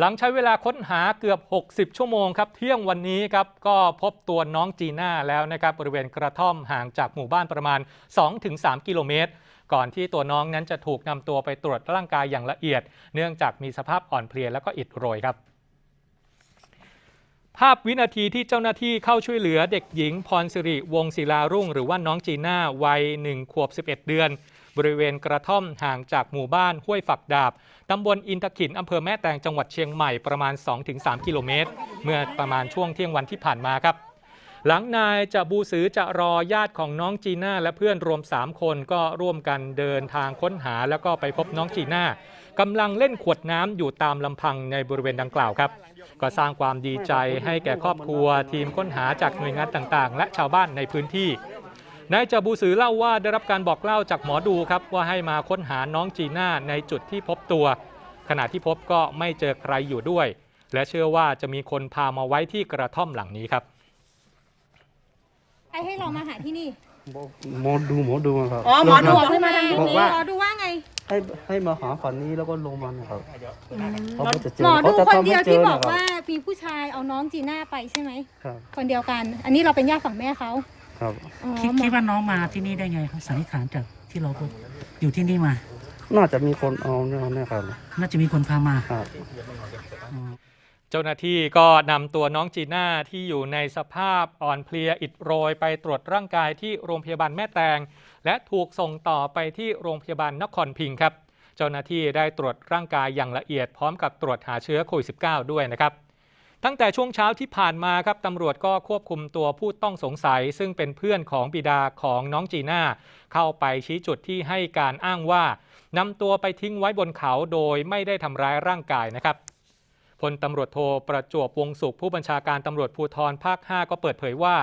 หลังใช้เวลาค้นหาเกือบ 60 ชั่วโมงครับ เที่ยงวันนี้ครับก็พบตัวน้องจีน่าแล้วนะครับบริเวณกระท่อมห่างจากหมู่บ้านประมาณ 2-3 กิโลเมตร ก่อนที่ตัวน้องนั้นจะถูกนำตัวไปตรวจร่างกายอย่างละเอียด เนื่องจากมีสภาพอ่อนเพลียแล้วก็อิดโรยครับ ภาพวินาทีที่เจ้าหน้าที่เข้าช่วยเหลือเด็กหญิงพรสิริวงศิลารุ่ง หรือว่าน้องจีน่าวัย1ขวบ 11 เดือน บริเวณกระท่อมห่างจากหมู่บ้านห้วยฝักดาบตำบลอินทขินอำเภอแม่แตงจังหวัดเชียงใหม่ประมาณ 2-3 กิโลเมตร เมื่อประมาณช่วงเที่ยงวันที่ผ่านมาครับหลังนายจะบูสือจะรอญาติของน้องจีน่าและเพื่อนรวม 3 คนก็ร่วมกันเดินทางค้นหาแล้วก็ไปพบน้องจีน่ากำลังเล่นขวดน้ำอยู่ตามลำพังในบริเวณดังกล่าวครับ ก็สร้างความดีใจให้แก่ครอบครัวทีมค้นหาจากหน่วยงานต่างๆ และชาวบ้านในพื้นที่ นายจาบูสือเล่าว่าได้รับการบอกเล่าจากหมอดูครับว่าให้มาค้นหาน้องจีน่าในจุดที่พบตัว ขณะที่พบก็ไม่เจอใครอยู่ด้วย และเชื่อว่าจะมีคนพามาไว้ที่กระท่อมหลังนี้ครับใครให้เรามาหาที่นี่หมอดูหมอดูอะครับอ๋อหมอดูหมอให้มาทางดูนี้บอกว่าหมอดูว่าไงให้ให้มาหาฝันนี้แล้วก็ลงมานะครับเขาก็จะเจอหมอดูเขาจะคนทำเดีให้ยวเจที่อบอนะกครับว่ามีผู้ชายเอาน้องจีน่าไปใช่ไหมครับคนเดียวกัน อันนี้เราเป็นญาติฝั่งแม่เขา ครับ อ๋อคิดหมอคิดว่าน้องมาที่นี่ได้ไงครับสันนิษฐานจากที่เราอยู่ที่นี่มา น่าจะมีคนเอาเนี่ยเนี่ยครับน่าจะมีคนพามาครับอืมเจ้าหน้าที่ก็นำตัวน้องจีน่าที่อยู่ในสภาพอ่อนเพลียอิดโรยไปตรวจร่างกายที่โรงพยาบาลแม่แตง และถูกส่งต่อไปที่โรงพยาบาลนครพิงค์ครับ เจ้าหน้าที่ได้ตรวจร่างกายอย่างละเอียดพร้อมกับตรวจหาเชื้อโควิด -19 ด้วยนะครับ ตั้งแต่ช่วงเช้าที่ผ่านมาครับตำรวจก็ควบคุมตัวผู้ต้องสงสัย ซึ่งเป็นเพื่อนของบิดาของน้องจีน่าเข้าไปชี้จุดที่ให้การอ้างว่านำตัวไปทิ้งไว้บนเขาโดยไม่ได้ทำร้ายร่างกายนะครับพลตำรวจโทประจวบวงสุขผู้บัญชาการตำรวจภูธรภาค 5 ก็เปิดเผยว่า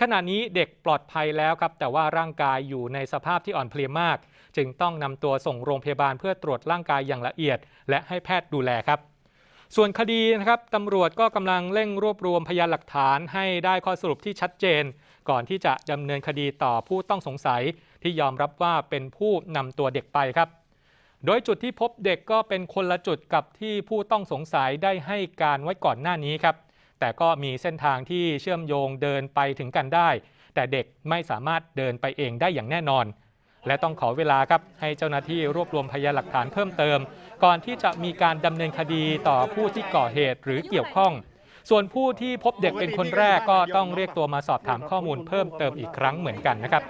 ขณะนี้เด็กปลอดภัยแล้วครับ แต่ว่าร่างกายอยู่ในสภาพที่อ่อนเพลียมาก จึงต้องนำตัวส่งโรงพยาบาลเพื่อตรวจร่างกายอย่างละเอียด และให้แพทย์ดูแลครับ ส่วนคดีนะครับตำรวจก็กำลังเร่งรวบรวมพยานหลักฐานให้ได้ข้อสรุปที่ชัดเจน ก่อนที่จะดำเนินคดีต่อผู้ต้องสงสัยที่ยอมรับว่าเป็นผู้นำตัวเด็กไปครับ โดยจุดที่พบเด็กก็เป็นคนละจุดกับที่ผู้ต้องสงสัยได้ให้การไว้ก่อนหน้านี้ครับ แต่ก็มีเส้นทางที่เชื่อมโยงเดินไปถึงกันได้ แต่เด็กไม่สามารถเดินไปเองได้อย่างแน่นอน และต้องขอเวลาครับให้เจ้าหน้าที่รวบรวมพยานหลักฐานเพิ่มเติม ก่อนที่จะมีการดำเนินคดีต่อผู้ที่ก่อเหตุหรือเกี่ยวข้อง ส่วนผู้ที่พบเด็กเป็นคนแรกก็ต้องเรียกตัวมาสอบถามข้อมูลเพิ่มเติมอีกครั้งเหมือนกันนะครับ